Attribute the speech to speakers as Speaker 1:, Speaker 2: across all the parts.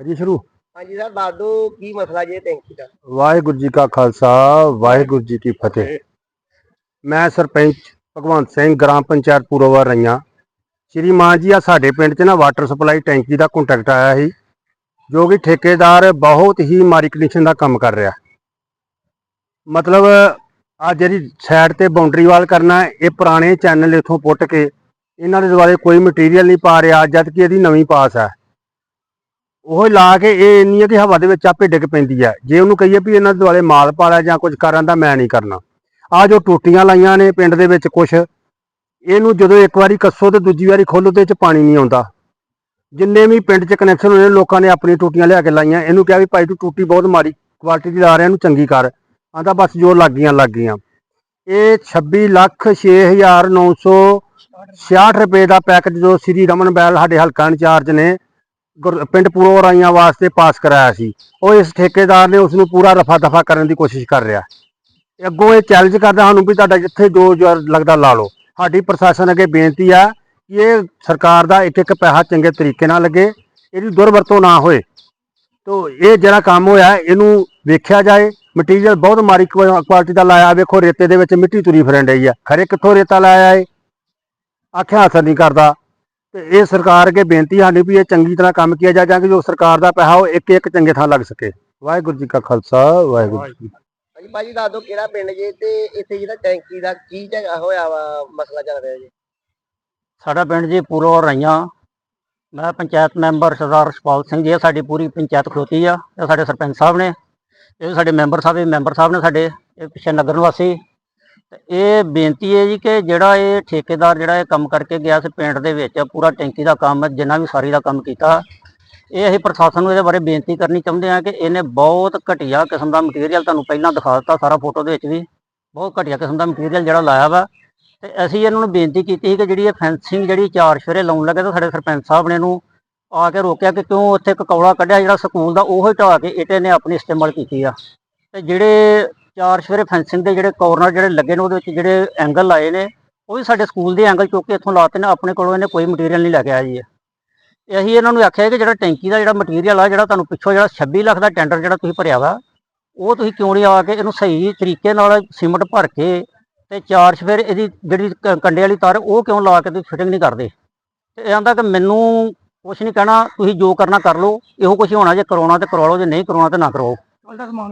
Speaker 1: ਕਰੀਏ ਸ਼ੁਰੂ?
Speaker 2: ਹਾਂਜੀ ਸਰ ਦੱਸ ਦਿਓ ਕੀ ਮਸਲਾ ਜੇ ਟੈਂਕੀ ਦਾ।
Speaker 1: ਵਾਹਿਗੁਰੂ ਜੀ ਕਾ ਖਾਲਸਾ ਵਾਹਿਗੁਰੂ ਜੀ ਕੀ ਫਤਿਹ। ਮੈਂ ਸਰਪੰਚ ਭਗਵੰਤ ਸਿੰਘ ਗ੍ਰਾਮ ਪੰਚਾਇਤ ਪੂਰਵਾ ਰਈਆਂ। ਸ਼੍ਰੀ ਮਾਨ ਜੀ ਆ ਸਾਡੇ ਪਿੰਡ 'ਚ ਨਾ ਵਾਟਰ ਸਪਲਾਈ ਟੈਂਕੀ ਦਾ ਕੰਟੈਕਟ ਆਇਆ ਸੀ ਜੋ ਕਿ ਠੇਕੇਦਾਰ ਬਹੁਤ ਹੀ ਮਾਰੀ ਕੰਡੀਸ਼ਨ ਦਾ ਕੰਮ ਕਰ ਰਿਹਾ। ਮਤਲਬ ਆ ਜਿਹੜੀ ਸਾਈਡ ਤੇ ਬਾਉਂਡਰੀ ਵਾਲ ਕਰਨਾ ਇਹ ਪੁਰਾਣੇ ਚੈਨਲ ਇਥੋਂ ਪੁੱਟ ਕੇ ਇਹਨਾਂ ਦੇ ਦੁਆਲੇ ਕੋਈ ਮਟੀਰੀਅਲ ਨਹੀਂ ਪਾ ਰਿਹਾ ਜਦ ਕਿ ਇਹਦੀ ਨਵੀਂ ਪਾਸ ਹੈ। ਉਹ ਲਾ ਕੇ ਇਹ ਇੰਨੀ ਹੈ ਕਿ ਹਵਾ ਦੇ ਵਿੱਚ ਆਪੇ ਡਿੱਗ ਪੈਂਦੀ ਹੈ ਜੇ ਉਹਨੂੰ ਕਹੀਏ ਵੀ ਇਹਨਾਂ ਦੇ ਦੁਆਲੇ ਮਾਲ ਪਾਲਾ ਜਾਂ ਕੁਝ ਕਰਨ ਦਾ ਮੈਂ ਨਹੀਂ ਕਰਨਾ। ਆ ਜੋ ਟੂਟੀਆਂ ਲਾਈਆਂ ਨੇ ਪਿੰਡ ਦੇ ਵਿੱਚ ਕੁਝ ਇਹਨੂੰ ਜਦੋਂ ਇੱਕ ਵਾਰੀ ਕੱਸੋ ਤੇ ਦੂਜੀ ਵਾਰੀ ਖੋਲੋ ਤੇ ਇਹ ਚ ਪਾਣੀ ਨਹੀਂ ਆਉਂਦਾ। ਜਿੰਨੇ ਵੀ ਪਿੰਡ 'ਚ ਕਨੈਕਸ਼ਨ ਹੋਏ ਨੇ, ਲੋਕਾਂ ਨੇ ਆਪਣੀ ਟੂਟੀਆਂ ਲਿਆ ਕੇ ਲਾਈਆਂ। ਇਹਨੂੰ ਕਿਹਾ ਵੀ ਭਾਈ ਤੂੰ ਟੂਟੀ ਬਹੁਤ ਮਾੜੀ ਕੁਆਲਿਟੀ ਦੀ ਲਾ ਰਿਹਾ ਇਹਨੂੰ ਚੰਗੀ ਕਰ। ਆਂਦਾ ਬਸ ਜੋ ਲੱਗ ਗਈਆਂ ਲੱਗ ਗਈਆਂ ਇਹ 26 ਲੱਖ 6966 ਰੁਪਏ ਦਾ ਪੈਕੇਜ ਜੋ ਸ੍ਰੀ ਰਮਨ ਬੈਲ ਸਾਡੇ ਹਲਕਾ ਇੰਚਾਰਜ ਨੇ ਗੁਰ- ਪਿੰਡ ਪੂਰੋ ਰਾਈਆਂ ਵਾਸਤੇ ਪਾਸ ਕਰਾਇਆ ਸੀ। ਉਹ ਇਸ ਠੇਕੇਦਾਰ ਨੇ ਉਸ ਨੂੰ ਪੂਰਾ ਰਫਾ ਦਫਾ ਕਰਨ ਦੀ ਕੋਸ਼ਿਸ਼ ਕਰ ਰਿਹਾ। ਇਹ ਅੱਗੋਂ ਇਹ ਚੈਲੰਜ ਕਰਦਾ ਸਾਨੂੰ ਵੀ ਤੁਹਾਡਾ ਜਿੱਥੇ ਜੋ ਜੋ ਲੱਗਦਾ ਲਾ ਲਓ। ਸਾਡੀ ਪ੍ਰਸ਼ਾਸਨ ਅੱਗੇ ਬੇਨਤੀ ਆ ਕਿ ਇਹ ਸਰਕਾਰ ਦਾ ਇੱਕ ਇੱਕ ਪੈਸਾ ਚੰਗੇ ਤਰੀਕੇ ਨਾਲ ਲੱਗੇ, ਇਹਦੀ ਦੁਰਵਰਤੋਂ ਨਾ ਹੋਏ। ਤੋ ਇਹ ਜਿਹੜਾ ਕੰਮ ਹੋਇਆ, ਇਹਨੂੰ ਵੇਖਿਆ ਜਾਏ ਮਟੀਰੀਅਲ ਬਹੁਤ ਮਾੜੀ ਕੁਆ- ਕੁਆਲਿਟੀ ਦਾ ਲਾਇਆ, ਵੇਖੋ ਰੇਤੇ ਦੇ ਵਿੱਚ ਮਿੱਟੀ ਤੁਰੀ ਫਿਰਨ ਡਈ ਆ। ਖਰੇ ਕਿੱਥੋਂ ਰੇਤਾ ਲਾਇਆ ਏ ਆਖਿਆ ਅਸਰ ਨਹੀਂ ਕਰਦਾ। ਤੇ ਇਹ ਸਰਕਾਰ ਅੱਗੇ ਬੇਨਤੀ ਸਾਡੀ ਵੀ ਇਹ ਚੰਗੀ ਤਰ੍ਹਾਂ ਕੰਮ ਕੀਤਾ ਜਾ ਜਾਂ ਕਿ ਜੋ ਸਰਕਾਰ ਦਾ ਪੈਸਾ ਉਹ ਇੱਕ ਇੱਕ ਚੰਗੇ ਥਾਂ ਲੱਗ ਸਕੇ। ਵਾਹਿਗੁਰੂ ਜੀ ਕਾ ਖਾਲਸਾ ਵਾਹਿਗੁਰੂ ਜੀ।
Speaker 2: ਹਾਂਜੀ ਭਾਜੀ ਦੱਸ ਦਿਓ ਕਿਹੜਾ ਪਿੰਡ ਜੇ ਤੇ ਇੱਥੇ ਜਿਹੜਾ ਟੈਂਕੀ ਦਾ ਕੀ ਝਗੜਾ ਹੋਇਆ ਵਾ ਮਸਲਾ ਚੱਲ ਰਿਹਾ ਜੀ?
Speaker 3: ਸਾਡਾ ਪਿੰਡ ਜੀ ਪੂਰੋ ਰਈਆਂ ਮੈਂ ਪੰਚਾਇਤ ਮੈਂਬਰ ਸਰਦਾਰ ਰਸ਼ਪਾਲ ਸਿੰਘ ਜੀ ਸਾਡੀ ਪੂਰੀ ਪੰਚਾਇਤ ਖਲੋਤੀ ਆ ਇਹ ਸਾਡੇ ਸਰਪੰਚ ਸਾਹਿਬ ਨੇ ਇਹ ਸਾਡੇ ਮੈਂਬਰ ਸਾਹਿਬ ਇਹ ਮੈਂਬਰ ਸਾਹਿਬ ਨੇ ਸਾਡੇ ਇਹ ਪਿੱਛੇ ਨਗਰ ਨਿਵਾਸੀ ਤੇ ਇਹ ਬੇਨਤੀ ਹੈ ਜੀ ਕਿ ਜਿਹੜਾ ਇਹ ਠੇਕੇਦਾਰ ਜਿਹੜਾ ਇਹ ਕੰਮ ਕਰਕੇ ਗਿਆ ਸੀ ਪਿੰਡ ਦੇ ਵਿੱਚ ਪੂਰਾ ਟੈਂਕੀ ਦਾ ਕੰਮ ਜਿੰਨਾ ਵੀ ਸਾਰੀ ਦਾ ਕੰਮ ਕੀਤਾ। ਇਹ ਅਸੀਂ ਪ੍ਰਸ਼ਾਸਨ ਨੂੰ ਇਹਦੇ ਬਾਰੇ ਬੇਨਤੀ ਕਰਨੀ ਚਾਹੁੰਦੇ ਹਾਂ ਕਿ ਇਹਨੇ ਬਹੁਤ ਘਟੀਆ ਕਿਸਮ ਦਾ ਮਟੀਰੀਅਲ ਤੁਹਾਨੂੰ ਪਹਿਲਾਂ ਦਿਖਾ ਦਿੱਤਾ ਸਾਰਾ ਫੋਟੋ ਦੇ ਵਿੱਚ ਵੀ। ਬਹੁਤ ਘਟੀਆ ਕਿਸਮ ਦਾ ਮਟੀਰੀਅਲ ਜਿਹੜਾ ਲਾਇਆ ਵਾ। ਤੇ ਅਸੀਂ ਇਹਨਾਂ ਨੂੰ ਬੇਨਤੀ ਕੀਤੀ ਸੀ ਕਿ ਜਿਹੜੀ ਇਹ ਫੈਂਸਿੰਗ ਜਿਹੜੀ ਚਾਰ ਸ਼ੇਰੇ ਲਾਉਣ ਲੱਗੇ ਤਾਂ ਸਾਡੇ ਸਰਪੰਚ ਸਾਹਿਬ ਨੇ ਇਹਨੂੰ ਆ ਕੇ ਰੋਕਿਆ ਕਿ ਕਿਉਂ ਉੱਥੇ ਇੱਕ ਕੌੜਾ ਕੱਢਿਆ ਜਿਹੜਾ ਸਕੂਲ ਦਾ, ਉਹ ਹੀ ਢਾਹ ਕੇ ਇੱਟੇ ਨੇ ਆਪਣੀ ਇਸਤੇਮਾਲ ਕੀਤੀ ਆ। ਤੇ ਜਿਹੜੇ ਚਾਰ ਸ਼ੇਰੇ ਫੈਂਸਿੰਗ ਦੇ ਜਿਹੜੇ ਕਾਰਨਰ ਜਿਹੜੇ ਲੱਗੇ ਨੇ, ਉਹਦੇ ਵਿੱਚ ਜਿਹੜੇ ਐਂਗਲ ਲਾਏ ਨੇ, ਉਹ ਵੀ ਸਾਡੇ ਸਕੂਲ ਦੇ ਐਂਗਲ ਚੁੱਕ ਕੇ ਇੱਥੋਂ ਲਾਤੇ ਨੇ, ਆਪਣੇ ਕੋਲੋਂ ਇਹਨੇ ਕੋਈ ਮਟੀਰੀਅਲ ਨਹੀਂ ਲੈ ਕੇ ਆਇਆ ਜੀ ਇਹ। ਅਸੀਂ ਇਹਨਾਂ ਨੂੰ ਆਖਿਆ ਕਿ ਜਿਹੜਾ ਟੈਂਕੀ ਦਾ ਜਿਹੜਾ ਮਟੀਰੀਅਲ ਆ, ਜਿਹੜਾ ਤੁਹਾਨੂੰ ਪਿੱਛੋਂ ਜਿਹੜਾ 26 ਲੱਖ ਦਾ ਟੈਂਡਰ ਜਿਹੜਾ ਤੁਸੀਂ ਭਰਿਆ ਵਾ, ਉਹ ਤੁਸੀਂ ਕਿਉਂ ਨਹੀਂ ਆ ਕੇ ਇਹਨੂੰ ਸਹੀ ਤਰੀਕੇ ਨਾਲ ਸੀਮਟ ਭਰ ਕੇ ਤੇ ਚਾਰ ਫਿਰ ਇਹਦੀ ਜਿਹੜੀ ਕ- ਕੰਡੇ ਵਾਲੀ ਤਾਰ, ਉਹ ਕਿਉਂ ਲਾ ਕੇ ਤੁਸੀਂ ਫਿਟਿੰਗ ਨਹੀਂ ਕਰਦੇ ਤੇ ਇਹ ਆਂਦਾ ਕਿ ਮੈਨੂੰ ਕੁਛ ਨਹੀਂ ਕਹਿਣਾ, ਤੁਸੀਂ ਜੋ ਕਰਨਾ ਕਰ ਲਓ, ਇਹੋ ਕੁਛ ਹੋਣਾ, ਜੇ ਕਰਾਉਣਾ ਤੇ ਕਰਵਾ ਲਓ, ਜੇ ਨਹੀਂ ਕਰਾਉਣਾ ਤੇ ਨਾ ਕਰਾਓ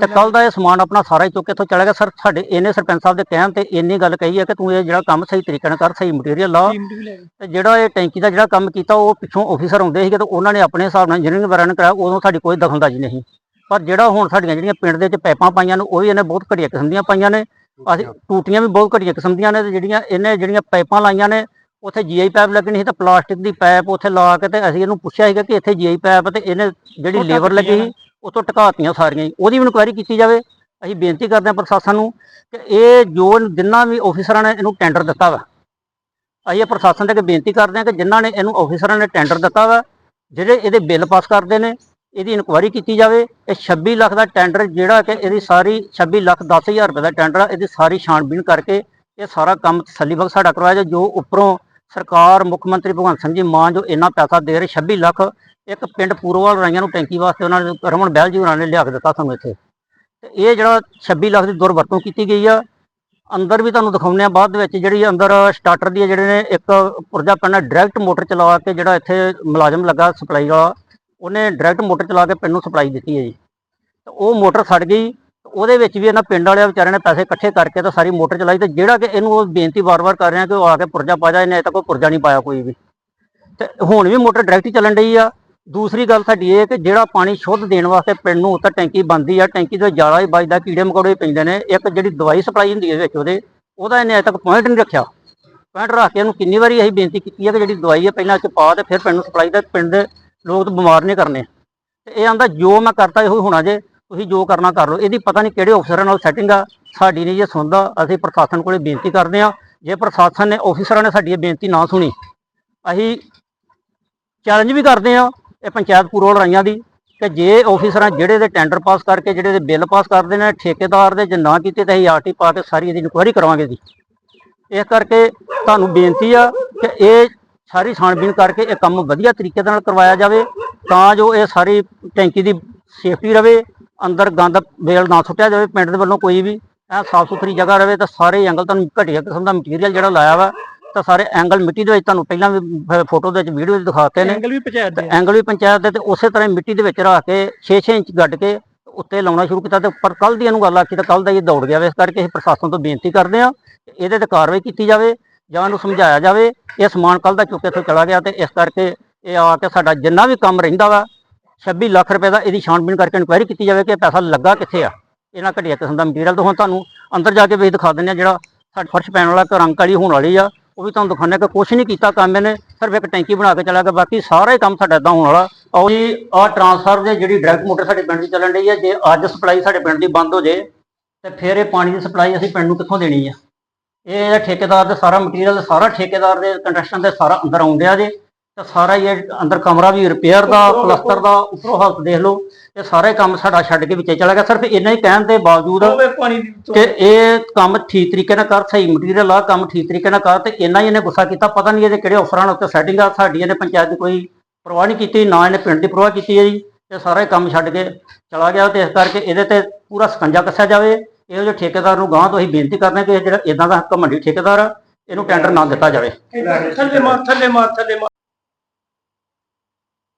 Speaker 3: ਤੇ ਕੱਲ ਦਾ ਇਹ ਸਮਾਨ ਆਪਣਾ ਸਾਰਾ ਹੀ ਚੁੱਕ ਕੇ ਇੱਥੋਂ ਚਲਾ ਗਿਆ। ਸਰ ਸਾਡੇ ਇਹਨੇ ਸਰਪੰਚ ਸਾਹਿਬ ਦੇ ਕਹਿਣ ਤੇ ਇੰਨੀ ਗੱਲ ਕਹੀ ਹੈ ਕਿ ਤੂੰ ਇਹ ਜਿਹੜਾ ਕੰਮ ਸਹੀ ਤਰੀਕੇ ਨਾਲ ਕਰ ਸਹੀ ਮਟੀਰੀਅਲ ਲਾ। ਤੇ ਜਿਹੜਾ ਇਹ ਟੈਂਕੀ ਦਾ ਜਿਹੜਾ ਕੰਮ ਕੀਤਾ ਉਹ ਪਿੱਛੋਂ ਆਫੀਸਰ ਆਉਂਦੇ ਸੀਗੇ ਤੇ ਉਹਨਾਂ ਨੇ ਆਪਣੇ ਹਿਸਾਬ ਨਾਲ ਇੰਜੀਨੀਅਰਿੰਗ ਵਗੈਰਾ ਨੇ ਕਰਾਇਆ ਉਦੋਂ ਸਾਡੀ ਕੋਈ ਦਖਲਅੰਦਾਜ਼ੀ ਨਹੀਂ। ਪਰ ਜਿਹੜਾ ਹੁਣ ਸਾਡੀਆਂ ਜਿਹੜੀਆਂ ਪਿੰਡ ਦੇ ਵਿੱਚ ਪਾਈਪਾਂ ਪਾਈਆਂ ਨੇ ਉਹ ਵੀ ਇਹਨੇ ਬਹੁਤ ਘਟੀਆ ਕਿਸਮ ਦੀਆਂ ਪਾਈਆਂ ਨੇ। ਅਸੀਂ ਟੂਟੀਆਂ ਵੀ ਬਹੁਤ ਘਟੀਆ ਕਿਸਮ ਦੀਆਂ ਨੇ ਤੇ ਜਿਹੜੀਆਂ ਇਹਨੇ ਜਿਹੜੀਆਂ ਪਾਈਪਾਂ ਲਾਈਆਂ ਨੇ ਉੱਥੇ ਜੀਆਈ ਪਾਈਪ ਲੱਗਣੀ ਸੀ ਤੇ ਪਲਾਸਟਿਕ ਦੀ ਪਾਈਪ ਉੱਥੇ ਲਾ ਕੇ ਤੇ ਅਸੀਂ ਇਹਨੂੰ ਪੁੱਛਿਆ ਸੀਗਾ ਕਿ ਇੱਥੇ ਜੀਆਈ ਪਾਈਪ ਤੇ ਇਹਨੇ ਜਿਹੜੀ ਲੇਬਰ ਲੱਗੀ ਸੀ। ਉਤੋਂ ਟਕਾਤੀਆਂ ਸਾਰੀਆਂ ਹੀ। ਉਹਦੀ ਵੀ ਇਨਕੁਆਇਰੀ ਕੀਤੀ ਜਾਵੇ ਅਸੀਂ ਬੇਨਤੀ ਕਰਦੇ ਹਾਂ ਪ੍ਰਸ਼ਾਸਨ ਨੂੰ ਕਿ ਇਹ ਜੋ ਜਿੰਨਾ ਵੀ ਆਫੀਸਰਾਂ ਨੇ ਇਹਨੂੰ ਟੈਂਡਰ ਦਿੱਤਾ ਵਾ, ਅਸੀਂ ਇਹ ਪ੍ਰਸ਼ਾਸਨ ਦੇ ਅੱਗੇ ਬੇਨਤੀ ਕਰਦੇ ਹਾਂ ਕਿ ਜਿਨ੍ਹਾਂ ਨੇ ਇਹਨੂੰ ਆਫੀਸਰਾਂ ਨੇ ਟੈਂਡਰ ਦਿੱਤਾ ਵਾ, ਜਿਹੜੇ ਇਹਦੇ ਬਿੱਲ ਪਾਸ ਕਰਦੇ ਨੇ, ਇਹਦੀ ਇਨਕੁਆਇਰੀ ਕੀਤੀ ਜਾਵੇ ਇਹ 26 ਲੱਖ ਦਾ ਟੈਂਡਰ ਜਿਹੜਾ ਕਿ ਇਹਦੀ ਸਾਰੀ 26 ਲੱਖ 10000 ਰੁਪਏ ਦਾ ਟੈਂਡਰ ਆ, ਇਹਦੀ ਸਾਰੀ ਛਾਣਬੀਣ ਕਰਕੇ ਇਹ ਸਾਰਾ ਕੰਮ ਤਸੱਲੀਬਖਸ਼ ਸਾਡਾ ਕਰਵਾਇਆ ਜਾਏ ਜੋ ਉੱਪਰੋਂ ਸਰਕਾਰ, ਮੁੱਖ ਮੰਤਰੀ ਭਗਵੰਤ ਸਿੰਘ ਜੀ ਮਾਨ ਜੋ ਇੰਨਾ ਪੈਸਾ ਦੇ ਰਹੇ 26 ਲੱਖ ਇੱਕ ਪਿੰਡ ਪੂਰਵਾਲ ਰਾਈਆਂ ਨੂੰ ਟੈਂਕੀ ਵਾਸਤੇ ਉਹਨਾਂ ਨੇ, ਰਮਨ ਬਹਿਲ ਜੀ ਉਹਨਾਂ ਨੇ ਲਿਆ ਕੇ ਦਿੱਤਾ ਸਾਨੂੰ ਇੱਥੇ। ਤੇ ਇਹ ਜਿਹੜਾ 26 ਲੱਖ ਦੀ ਦੁਰਵਰਤੋਂ ਕੀਤੀ ਗਈ ਆ, ਅੰਦਰ ਵੀ ਤੁਹਾਨੂੰ ਦਿਖਾਉਂਦੇ ਆ, ਬਾਅਦ ਦੇ ਵਿੱਚ ਜਿਹੜੀ ਅੰਦਰ ਸਟਾਰਟਰ ਦੀ ਜਿਹੜੇ ਨੇ ਇੱਕ ਪੁਰਜਾ ਪੈਣਾ ਡਾਇਰੈਕਟ ਮੋਟਰ ਚਲਾ ਕੇ ਜਿਹੜਾ ਇੱਥੇ ਮੁਲਾਜ਼ਮ ਲੱਗਾ ਸਪਲਾਈ ਵਾਲਾ, ਉਹਨੇ ਡਾਇਰੈਕਟ ਮੋਟਰ ਚਲਾ ਕੇ ਪਿੰਡ ਨੂੰ ਸਪਲਾਈ ਦਿੱਤੀ ਹੈ ਜੀ। ਤੇ ਉਹ ਮੋਟਰ ਸੜ ਗਈ ਉਹਦੇ ਵਿੱਚ ਵੀ ਇਹਨਾਂ ਪਿੰਡ ਵਾਲਿਆਂ ਵਿਚਾਰਿਆਂ ਨੇ ਪੈਸੇ ਇਕੱਠੇ ਕਰਕੇ ਤਾਂ ਸਾਰੀ ਮੋਟਰ ਚਲਾਈ ਤੇ ਜਿਹੜਾ ਕਿ ਇਹਨੂੰ ਉਹ ਬੇਨਤੀ ਵਾਰ-ਵਾਰ ਕਰ ਰਿਹਾ ਕਿ ਉਹ ਆ ਕੇ ਪੁਰਜਾ ਪਾ ਜਾ ਇਹਨੇ ਅਜੇ ਤੱਕ ਕੋਈ ਪੁਰਜਾ ਨਹੀਂ ਪਾਇਆ ਕੋਈ ਵੀ। ਤੇ ਹੁਣ ਵੀ ਮੋਟਰ ਡਾਇਰੈਕਟ ਹੀ ਚੱਲਣ ਡਈ ਆ। ਦੂਸਰੀ ਗੱਲ ਸਾਡੀ ਇਹ ਕਿ ਜਿਹੜਾ ਪਾਣੀ ਸ਼ੁੱਧ ਦੇਣ ਵਾਸਤੇ ਪਿੰਡ ਨੂੰ ਉੱਤੇ ਟੈਂਕੀ ਬੰਦੀ ਆ, ਟੈਂਕੀ ਦੇ ਜਾਲਾ ਹੀ ਵੱਜਦਾ ਕੀੜੇ ਮਕੌੜੇ ਵੀ ਪੈਂਦੇ ਨੇ। ਇੱਕ ਜਿਹੜੀ ਦਵਾਈ ਸਪਲਾਈ ਹੁੰਦੀ ਹੈ ਵਿੱਚ ਉਹਦੇ, ਉਹਦਾ ਇਹਨੇ ਅਜੇ ਤੱਕ ਪੁਆਇੰਟ ਨਹੀਂ ਰੱਖਿਆ। ਪੁਆਇੰਟ ਰੱਖ ਕੇ ਇਹਨੂੰ ਕਿੰਨੀ ਵਾਰੀ ਅਸੀਂ ਬੇਨਤੀ ਕੀਤੀ ਹੈ ਕਿ ਜਿਹੜੀ ਦਵਾਈ ਹੈ ਪਹਿਲਾਂ ਚ ਪਾ ਤੇ ਫਿਰ ਪਿੰਡ ਨੂੰ ਸਪਲਾਈ ਦਾ, ਪਿੰਡ ਦੇ ਲੋਕ ਤਾਂ ਬਿਮਾਰ ਨਹੀਂ ਕਰਨੇ। ਤੇ ਇਹ ਆਂਦਾ ਜੋ ਮੈਂ ਕਰਤਾ ਇਹੋ ਹੀ ਹੋਣਾ ਜੇ। ਤੁਸੀਂ ਜੋ ਕਰਨਾ ਕਰ ਲਓ। ਇਹਦੀ ਪਤਾ ਨਹੀਂ ਕਿਹੜੇ ਅਫਸਰਾਂ ਨਾਲ ਸੈਟਿੰਗ ਆ, ਸਾਡੀ ਨਹੀਂ ਜੇ ਸੁਣਦਾ। ਅਸੀਂ ਪ੍ਰਸ਼ਾਸਨ ਕੋਲੇ ਬੇਨਤੀ ਕਰਦੇ ਆ ਜੇ ਪ੍ਰਸ਼ਾਸਨ ਨੇ ਅਫਸਰਾਂ ਨੇ ਸਾਡੀ ਇਹ ਬੇਨਤੀ ਨਾ ਸੁਣੀ, ਅਸੀਂ ਚੈਲੰਜ ਵੀ ਕਰਦੇ ਆ ਇਹ ਪੰਚਾਇਤ ਪੂਰੋਲ ਲੜਾਈਆਂ ਦੀ ਕਿ ਜੇ ਆਫੀਸਰਾਂ ਜਿਹੜੇ ਦੇ ਟੈਂਡਰ ਪਾਸ ਕਰਕੇ, ਜਿਹੜੇ ਦੇ ਬਿੱਲ ਪਾਸ ਕਰਦੇ ਨੇ, ਠੇਕੇਦਾਰ ਦੇ ਜੇ ਨਾ ਕੀਤੇ ਤਾਂ ਅਸੀਂ ਆਰਟੀ ਪਾ ਕੇ ਸਾਰੀ ਇਹਦੀ ਇਨਕੁਆਇਰੀ ਕਰਾਵਾਂਗੇ ਜੀ। ਇਸ ਕਰਕੇ ਤੁਹਾਨੂੰ ਬੇਨਤੀ ਆ ਕਿ ਇਹ ਸਾਰੀ ਛਾਣਬੀਣ ਕਰਕੇ ਇਹ ਕੰਮ ਵਧੀਆ ਤਰੀਕੇ ਦੇ ਨਾਲ ਕਰਵਾਇਆ ਜਾਵੇ, ਤਾਂ ਜੋ ਇਹ ਸਾਰੀ ਟੈਂਕੀ ਦੀ ਸੇਫਟੀ ਰਵੇ ਅੰਦਰ ਗੰਦ ਵੇਲ ਨਾ ਸੁੱਟਿਆ ਜਾਵੇ ਪਿੰਡ ਦੇ ਵੱਲੋਂ ਕੋਈ ਵੀ ਐ ਸਾਫ਼ ਸੁਥਰੀ ਜਗ੍ਹਾ ਰਵੇ ਤਾਂ ਸਾਰੇ ਐਂਗਲ ਤੁਹਾਨੂੰ ਘਟੀਆ ਕਿਸਮ ਦਾ ਮਟੀਰੀਅਲ ਜਿਹੜਾ ਲਾਇਆ ਵਾ ਤਾਂ ਸਾਰੇ ਐਂਗਲ ਮਿੱਟੀ ਦੇ ਵਿੱਚ ਤੁਹਾਨੂੰ ਪਹਿਲਾਂ ਵੀ ਫੋਟੋ ਦੇ ਵਿੱਚ ਵੀਡੀਓ ਵਿੱਚ ਦਿਖਾਤੇ ਨੇ।
Speaker 4: ਐਂਗਲ ਵੀ ਪੰਚਾਇਤ
Speaker 3: ਤੇ
Speaker 4: ਦੇ
Speaker 3: ਐਂਗਲ ਵੀ ਪੰਚਾਇਤ ਦੇ ਤੇ ਉਸੇ ਤਰ੍ਹਾਂ ਮਿੱਟੀ ਦੇ ਵਿੱਚ ਰੱਖ ਕੇ 6-6 ਇੰਚ ਗੱਡ ਕੇ ਉੱਤੇ ਲਾਉਣਾ ਸ਼ੁਰੂ ਕੀਤਾ ਤੇ ਪਰ ਕੱਲ ਦੀ ਇਹਨੂੰ ਗੱਲ ਆਖੀ ਤਾਂ ਕੱਲ ਦਾ ਇਹ ਦੌੜ ਗਿਆ ਵੇ ਇਸ ਕਰਕੇ ਅਸੀਂ ਪ੍ਰਸ਼ਾਸਨ ਤੋਂ ਬੇਨਤੀ ਕਰਦੇ ਹਾਂ ਕਿ ਇਹਦੇ ਤੇ ਕਾਰਵਾਈ ਕੀਤੀ ਜਾਵੇ ਜਾਂ ਇਹਨੂੰ ਸਮਝਾਇਆ ਜਾਵੇ ਇਹ ਸਮਾਨ ਕੱਲ ਦਾ ਚੁੱਕ ਇੱਥੋਂ ਚਲਾ ਗਿਆ ਤੇ ਇਸ ਕਰਕੇ ਇਹ ਆ ਕੇ ਸਾਡਾ ਜਿੰਨਾ ਵੀ ਕੰਮ ਰਹਿੰਦਾ ਵਾ 26 ਲੱਖ ਰੁਪਏ ਦਾ ਇਹਦੀ ਛਾਣਬੀਣ ਕਰਕੇ ਇਨਕੁਆਇਰੀ ਕੀਤੀ ਜਾਵੇ ਕਿ ਇਹ ਪੈਸਾ ਲੱਗਾ ਕਿੱਥੇ ਆ? ਇਹਨਾਂ ਘਟੀਆ ਕਿਸਮ ਦਾ ਮਟੀਰੀਅਲ ਤੋਂ ਹੁਣ ਤੁਹਾਨੂੰ ਅੰਦਰ ਜਾ ਕੇ ਵੀ ਦਿਖਾ ਦਿੰਦੇ ਆ ਜਿਹੜਾ ਸਾਡਾ ਫਰਸ਼ ਪੈਣ ਵਾਲਾ ਰੰਗ ਵਾਲੀ ਹੋਣ ਵਾਲੀ ਆ, ਉਹ ਵੀ ਤੁਹਾਨੂੰ ਦਿਖਾਉਂਦੇ ਆ ਕਿ ਕੁਛ ਨਹੀਂ ਕੀਤਾ, ਕੰਮ ਇਹਨੇ ਸਿਰਫ ਇੱਕ ਟੈਂਕੀ ਬਣਾ ਕੇ ਚਲਾ ਗਿਆ, ਬਾਕੀ ਸਾਰਾ ਹੀ ਕੰਮ ਸਾਡਾ ਇਦਾਂ ਹੋਣ ਵਾਲਾ। ਆਓ ਜੀ, ਆਹ ਟਰਾਂਸਫਰ ਦੇ ਜਿਹੜੀ ਡਾਇਰੈਕਟ ਮੋਟਰ ਸਾਡੇ ਪਿੰਡ ਦੀ ਚੱਲਣ ਰਹੀ ਹੈ ਜੇ ਅੱਜ ਸਪਲਾਈ ਸਾਡੇ ਪਿੰਡ ਦੀ ਬੰਦ ਹੋ ਜੇ, ਤੇ ਫਿਰ ਇਹ ਪਾਣੀ ਦੀ ਸਪਲਾਈ ਅਸੀਂ ਪਿੰਡ ਨੂੰ ਕਿੱਥੋਂ ਦੇਣੀ ਆ? ਇਹ ਠੇਕੇਦਾਰ ਦੇ ਸਾਰਾ ਮਟੀਰੀਅਲ ਸਾਰਾ ਠੇਕੇਦਾਰ ਦੇ ਕੰਟਰੈਕਸ਼ਨ ਦੇ ਸਾਰਾ ਅੰਦਰ ਆਉਂਦੇ ਆ ਜੇ। ਤੇ ਸਾਰਾ ਹੀ ਇਹ ਅੰਦਰ ਕਮਰਾ ਵੀ ਰਿਪੇਅਰ ਦਾ ਪਲਸਤਰ ਦਾ ਉੱਪਰੋਂ ਹਾਲਤ ਦੇਖ ਲਓ। ਇਹ ਸਾਰੇ ਕੰਮ ਸਾਡਾ ਛੱਡ ਕੇ ਵਿੱਚੇ ਚਲਾ ਗਿਆ। ਸਿਰਫ ਇੰਨਾ ਹੀ ਕਹਿਣ ਦੇ ਬਾਵਜੂਦ
Speaker 4: ਹੋਵੇ ਪਾਣੀ ਦੀ
Speaker 3: ਕਿ ਇਹ ਕੰਮ ਠੀਕ ਤਰੀਕੇ ਨਾਲ ਕਰ ਸਹੀ ਮਟੀਰੀਅਲ ਆ ਕੰਮ ਠੀਕ ਤਰੀਕੇ ਨਾਲ ਕਰ ਤੇ ਇੰਨਾ ਹੀ ਇਹਨੇ ਗੁੱਸਾ ਕੀਤਾ। ਪਤਾ ਨਹੀਂ ਇਹਦੇ ਕਿਹੜੇ ਅਫਸਰਾਂ ਨਾਲ ਉੱਤੇ ਸੈਟਿੰਗ ਆ ਸਾਡੀ ਇਹਨੇ ਪੰਚਾਇਤ ਦੀ ਕੋਈ ਪਰਵਾਹ ਨਹੀਂ ਕੀਤੀ ਨਾ ਇਹਨੇ ਪਿੰਡ ਦੀ ਪਰਵਾਹ ਕੀਤੀ ਹੈ ਜੀ। ਤੇ ਸਾਰਾ ਹੀ ਕੰਮ ਛੱਡ ਕੇ ਚਲਾ ਗਿਆ ਤੇ ਇਸ ਕਰਕੇ ਇਹਦੇ ਤੇ ਪੂਰਾ ਸਕੰਜਾ ਕੱਸਿਆ ਜਾਵੇ। ਇਹ ਜੋ ਠੇਕੇਦਾਰ ਨੂੰ ਗਾਂ ਤੋਂ ਅਸੀਂ ਬੇਨਤੀ ਕਰਦੇ ਹਾਂ ਕਿ ਇਹ ਜਿਹੜਾ ਇਦਾਂ ਦਾ ਘਮੰਡੀ ਠੇਕੇਦਾਰ ਆ ਇਹਨੂੰ ਟੈਂਡਰ ਨਾ ਦਿੱਤਾ ਜਾਵੇ।
Speaker 4: ਥੱਲੇ ਮਾਰ ਥੱਲੇ ਮਾਰ ਥੱਲੇ ਮਾਰ।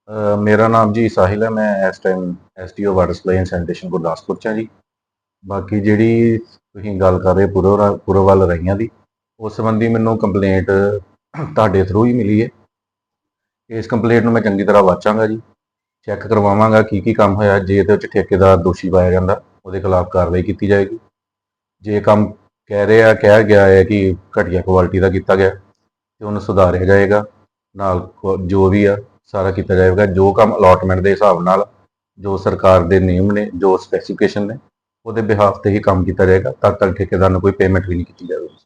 Speaker 5: ਮੇਰਾ ਨਾਮ ਜੀ ਸਾਹਿਲ ਹੈ, ਮੈਂ ਇਸ time STO water supply and sanitation Gurdaspur ਚ ਹਾਂ ਜੀ। ਬਾਕੀ ਜਿਹੜੀ ਤੁਸੀਂ ਗੱਲ ਕਰ ਰਹੇ ਪੁਰੋ ਪੁਰੋ ਵੱਲ ਰਹੀਆਂ ਦੀ, ਉਸ ਸੰਬੰਧੀ ਮੈਨੂੰ ਕੰਪਲੇਂਟ ਤੁਹਾਡੇ ਥਰੂ ਹੀ ਮਿਲੀ ਹੈ। ਇਸ ਕੰਪਲੇਂਟ ਨੂੰ ਮੈਂ ਚੰਗੀ ਤਰ੍ਹਾਂ ਵਾਚਾਂਗਾ ਜੀ ਚੈੱਕ ਕਰਵਾਵਾਂਗਾ ਕੀ ਕੀ ਕੰਮ ਹੋਇਆ, ਜੇ ਇਹਦੇ ਵਿੱਚ ਠੇਕੇਦਾਰ ਦੋਸ਼ੀ ਪਾਇਆ ਜਾਂਦਾ, ਉਹਦੇ ਖਿਲਾਫ ਕਾਰਵਾਈ ਕੀਤੀ ਜਾਏਗੀ। ਜੇ ਕੰਮ ਕਹਿ ਰਿਹਾ, ਕਿਹਾ ਗਿਆ ਹੈ ਕਿ ਘਟੀਆ ਕੁਆਲਿਟੀ ਦਾ ਕੀਤਾ ਗਿਆ, ਤੇ ਉਹਨੂੰ ਸੁਧਾਰਿਆ ਜਾਏਗਾ, ਨਾਲ ਜੋ ਵੀ ਆ ਸਾਰਾ ਕੀਤਾ ਜਾਏਗਾ। ਜੋ ਕੰਮ ਅਲੋਟਮੈਂਟ ਦੇ ਹਿਸਾਬ ਨਾਲ ਜੋ ਸਰਕਾਰ ਦੇ ਨਿਯਮ ਨੇ, ਜੋ ਸਪੈਸੀਫਿਕੇਸ਼ਨ ਨੇ, ਉਹਦੇ ਬਿਹਾਫ ਤੇ ਹੀ ਕੰਮ ਕੀਤਾ ਜਾਏਗਾ। ਤਦ ਤੱਕ ਠੇਕੇਦਾਰ ਨੂੰ ਕੋਈ ਪੇਮੈਂਟ ਵੀ ਨਹੀਂ ਕੀਤੀ ਜਾਵੇਗੀ।